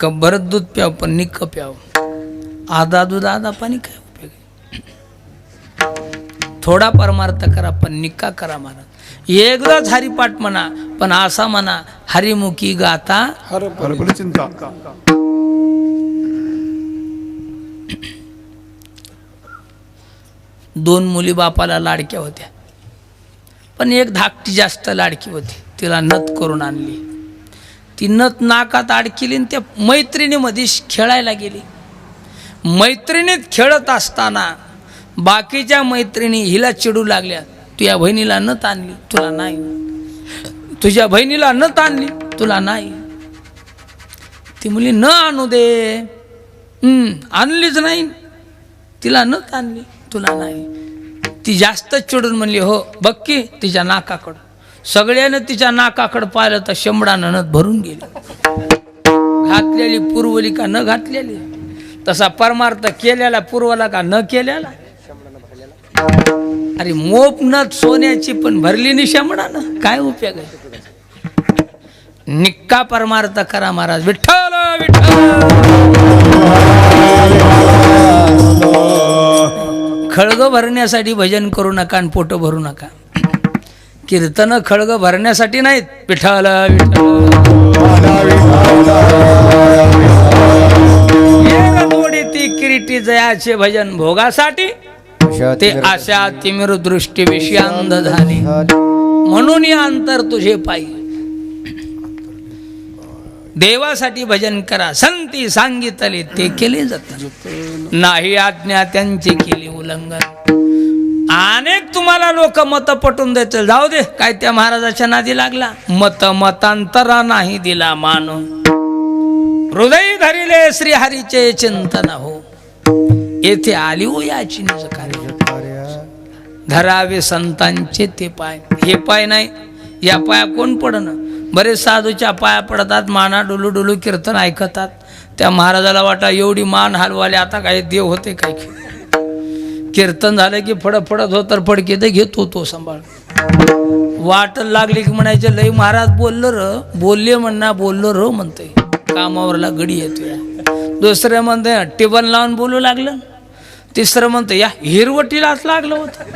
कब्बर दूध प्याव पण निक्क प्याव. आधा दूध आधा पाणी काय उपयोग? थोडा परमार्थ करा पण निक्का करा महाराज एकदाच हरिपाठ म्हणा पण असा म्हणा हरिमुखी गाता चिंता. दोन मुली बापाला लाडक्या होत्या. पण एक धाकटी जास्त लाडकी होती. तिला नथ करून आणली. ती नत नाकात अडकिली आणि त्या मैत्रिणीमध्ये खेळायला गेली. मैत्रिणीत खेळत असताना बाकीच्या मैत्रिणी हिला चिडू लागल्या तुझ्या बहिणीला नत आणली तुला नाही. तुझ्या बहिणीला नत आणली तुला नाही. ती मुली न आणू दे. आणलीच नाही. तिला नत आणली तुला नाही. ती जास्त चिडून म्हणली हो बघ की तिच्या नाकाकडं. सगळ्यानं तिच्या नाकाकडं पाहिलं तर शंभडानं नथ भरून गेली. घातलेली पूर्वली का न घातलेली? तसा परमार्थ केलेला पूर्वला का न केलेला? अरे मोप नथ सोन्याची पण भरली नि शंभडानं काय उपयोग आहे? निक्का परमार्थ करा महाराज. विठ्ठल विठ्ठल! खळग भरण्यासाठी भजन करू नका आणि पोट भरू नका. कीर्तन खळग भरण्यासाठी नाहीत. विठ्ठल ती किरीटी जयाचे भजन भोगासाठी. ते आशा तिमिर दृष्टी विषयांध झाली. म्हणून या अंतर तुझे पायी. देवासाठी भजन करा. संती सांगितले ते केले जातात. नाही आज्ञा त्यांची केली उल्लंघन अनेक तुम्हाला लोक मत पटून देतील. जाऊ दे काय त्या महाराजाच्या नादी लागला. मत मतांतरा नाही दिला मानून हृदय धरिले श्रीहरीचे चिंतन हो. येथे आली हो याची निज कार्य धरावे संतांचे ते पाय. हे पाय नाही या पाया कोण पडणं? बरेच साधूच्या पाया पडतात माना डुलू डुलू कीर्तन ऐकतात. त्या महाराजाला वाटा एवढी मान हलवाले आता काय देव होते काय कीर्तन झालं की फडत फडत होत तर फडके तर घेतो तो सांभाळ. वाट लागली की म्हणायचे लई महाराज बोललो र बोलले म्हणणार बोललो र म्हणते कामावरला गडी येतो दुसरं म्हणते टेबल लावून बोलू लागलं. तिसरं म्हणतं या हिरवटीलाच लागलं होतं.